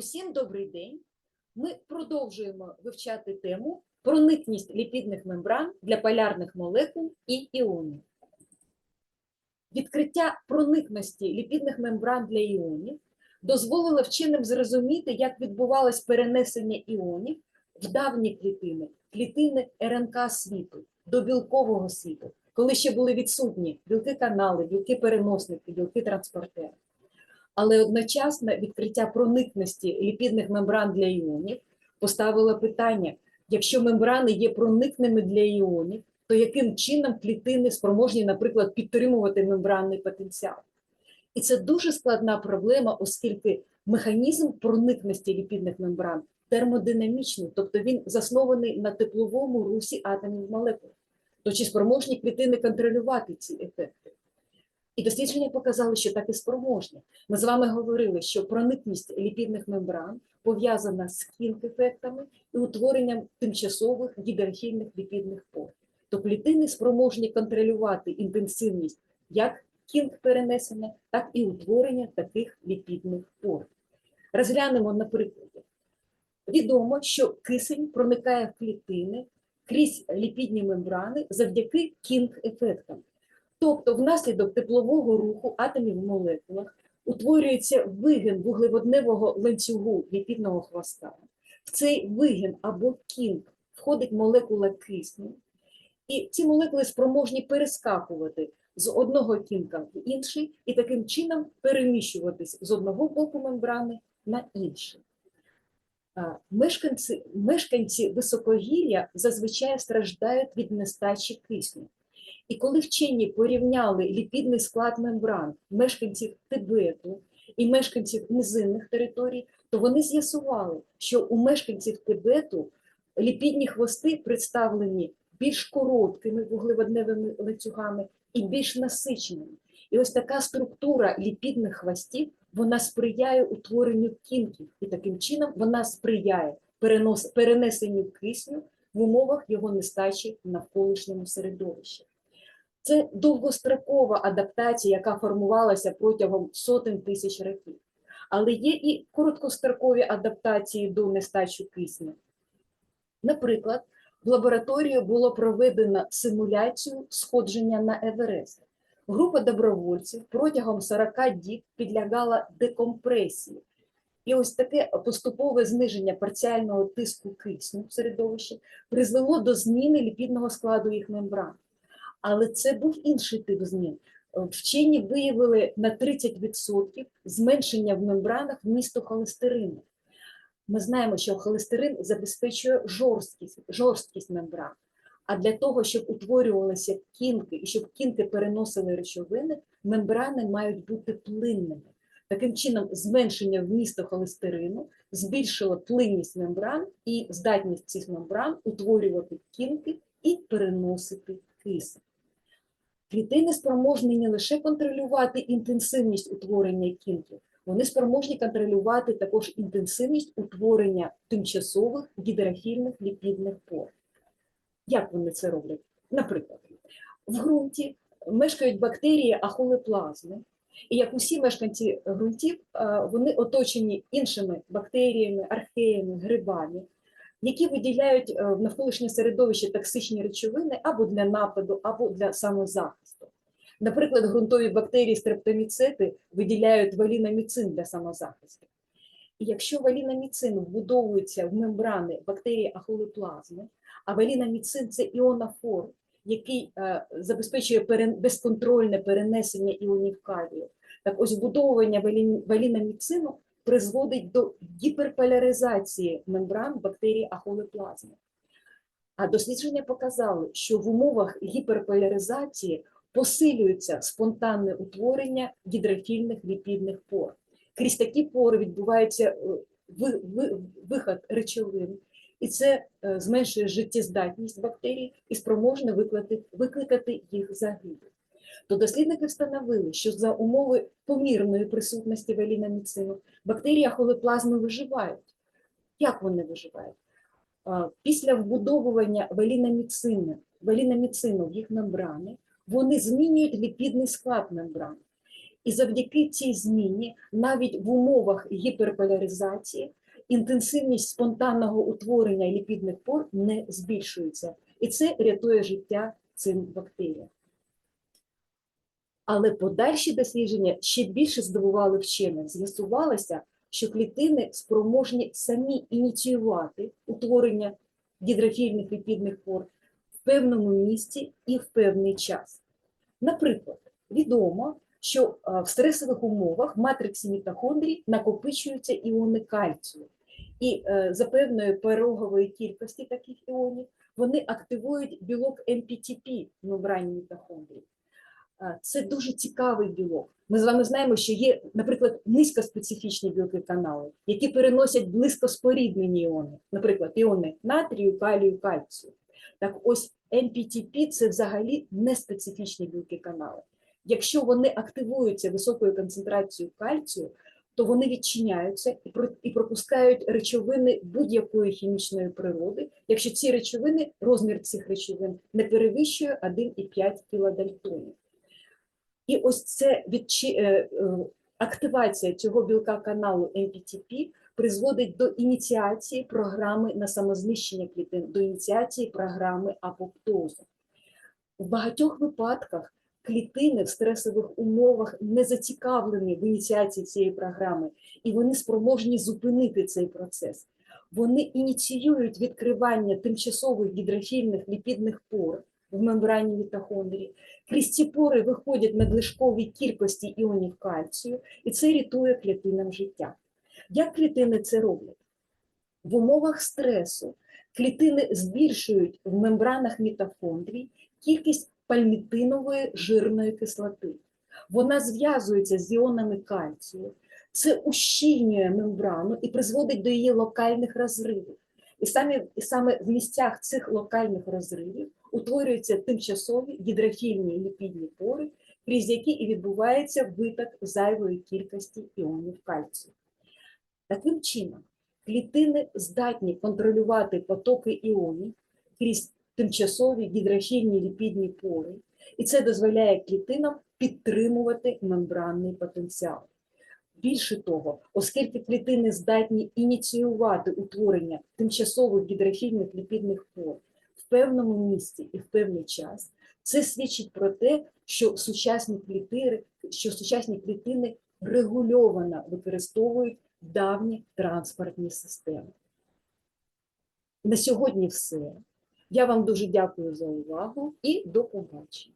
Усім добрий день. Ми продовжуємо вивчати тему проникність ліпідних мембран для полярних молекул і іонів. Відкриття проникності ліпідних мембран для іонів дозволило вченим зрозуміти, як відбувалось перенесення іонів в давні клітини, клітини РНК світу до білкового світу, коли ще були відсутні білки-канали, білки-переносники, білки-транспортери. Але одночасно відкриття проникності ліпідних мембран для іонів поставило питання: якщо мембрани є проникними для іонів, то яким чином клітини спроможні, наприклад, підтримувати мембранний потенціал? І це дуже складна проблема, оскільки механізм проникності ліпідних мембран термодинамічний, тобто він заснований на тепловому русі атомів молекул. То чи спроможні клітини контролювати ці ефекти? І дослідження показали, що так і спроможні. Ми з вами говорили, що проникність ліпідних мембран пов'язана з кінг-ефектами і утворенням тимчасових гідрофільних ліпідних пор. То клітини спроможні контролювати інтенсивність як кінг-перенесення, так і утворення таких ліпідних пор. Розглянемо на прикладі. Відомо, що кисень проникає в клітини крізь ліпідні мембрани завдяки кінг-ефектам. Тобто, внаслідок теплового руху атомів в молекулах утворюється вигін вуглеводневого ланцюгу ліпідного хвоста. В цей вигін або кінг входить молекула кисню, і ці молекули спроможні перескакувати з одного кінка в інший і таким чином переміщуватись з одного боку мембрани на інший. Мешканці, мешканці високогір'я зазвичай страждають від нестачі кисню. І коли вчені порівняли ліпідний склад мембран мешканців Тибету і мешканців низинних територій, то вони з'ясували, що у мешканців Тибету ліпідні хвости представлені більш короткими вуглеводневими ланцюгами і більш насиченими. І ось така структура ліпідних хвостів вона сприяє утворенню кінків, і таким чином вона сприяє перенос, перенесенню кисню в умовах його нестачі в навколишньому середовищі. Це довгострокова адаптація, яка формувалася протягом сотень тисяч років. Але є і короткострокові адаптації до нестачі кисню. Наприклад, в лабораторії було проведено симуляцію сходження на Еверест. Група добровольців протягом 40 діб підлягала декомпресії. І ось таке поступове зниження парціального тиску кисню в середовищі призвело до зміни ліпідного складу їх мембран. Але це був інший тип змін. Вчені виявили на 30% зменшення в мембранах вмісту холестерину. Ми знаємо, що холестерин забезпечує жорсткість, жорсткість мембран. А для того, щоб утворювалися кінки і щоб кінки переносили речовини, мембрани мають бути плинними. Таким чином, зменшення вмісту холестерину збільшило плинність мембран і здатність цих мембран утворювати кінки і переносити кисень. Клітини спроможні не лише контролювати інтенсивність утворення кінків, вони спроможні контролювати також інтенсивність утворення тимчасових гідрофільних ліпідних пор. Як вони це роблять? Наприклад, в ґрунті мешкають бактерії ахолеплазми, і як усі мешканці ґрунтів, вони оточені іншими бактеріями, археями, грибами, які виділяють в навколишнє середовище токсичні речовини або для нападу, або для самозахисту. Наприклад, ґрунтові бактерії стрептоміцети виділяють валінаміцин для самозахисту. І якщо валінаміцин вбудовується в мембрани бактерії ахолеплазми, а валінаміцин це іонофор, який е, забезпечує безконтрольне перенесення іонів калію, так ось вбудовування валін, валінаміцину призводить до гіперполяризації мембран бактерій ахолеплазми. А дослідження показали, що в умовах гіперполяризації посилюється спонтанне утворення гідрофільних ліпідних пор. Крізь такі пори відбувається виход речовин, і це е, зменшує життєздатність бактерій і спроможне викликати їх загибель. То дослідники встановили, що за умови помірної присутності валінаміцину бактерії холеплазми виживають. Як вони виживають? Після вбудовування валінаміцину, валінаміцину в їх мембрани вони змінюють ліпідний склад мембран. І завдяки цій зміні, навіть в умовах гіперполяризації, інтенсивність спонтанного утворення ліпідних пор не збільшується. І це рятує життя цим бактеріям. Але подальші дослідження ще більше здивували вчених. З'ясувалося, що клітини спроможні самі ініціювати утворення гідрофільних ліпідних пор в певному місці і в певний час. Наприклад, відомо, що в стресових умовах в матриксі мітохондрій накопичуються іони кальцію. І е, за певної порогової кількості таких іонів вони активують білок МПТП в мембрані мітохондрій. А, Це дуже цікавий білок. Ми з вами знаємо, що є, наприклад, низькоспецифічні білки канали, які переносять близькоспоріднені іони, наприклад, іони натрію, калію, кальцію. Так ось МПТП – це взагалі неспецифічні білки канали. Якщо вони активуються високою концентрацією кальцію, то вони відчиняються і пропускають речовини будь-якої хімічної природи, якщо ці речовини, розмір цих речовин не перевищує 1,5 кілодальтонів. І ось це відчи... е, е, активація цього білка каналу MPTP призводить до ініціації програми на самознищення клітин, до ініціації програми апоптозу. В багатьох випадках клітини в стресових умовах не зацікавлені в ініціації цієї програми, і вони спроможні зупинити цей процес. Вони ініціюють відкривання тимчасових гідрофільних ліпідних пор в мембрані мітохондрії. Крізь ці пори виходять надлишкові кількості іонів кальцію, і це рятує клітинам життя. Як клітини це роблять? В умовах стресу клітини збільшують в мембранах мітохондрій кількість пальмітинової жирної кислоти. Вона зв'язується з іонами кальцію, це ущільнює мембрану і призводить до її локальних розривів. І саме, і саме в місцях цих локальних розривів утворюються тимчасові гідрофільні ліпідні пори, крізь які і відбувається виток зайвої кількості іонів кальцію. Таким чином, клітини здатні контролювати потоки іонів крізь тимчасові гідрофільні ліпідні пори, і це дозволяє клітинам підтримувати мембранний потенціал. Більше того, оскільки клітини здатні ініціювати утворення тимчасових гідрофільних ліпідних пор певному місці і в певний час, це свідчить про те, що сучасні клітини, що сучасні клітини регульовано використовують давні транспортні системи. На сьогодні все. Я вам дуже дякую за увагу і до побачення.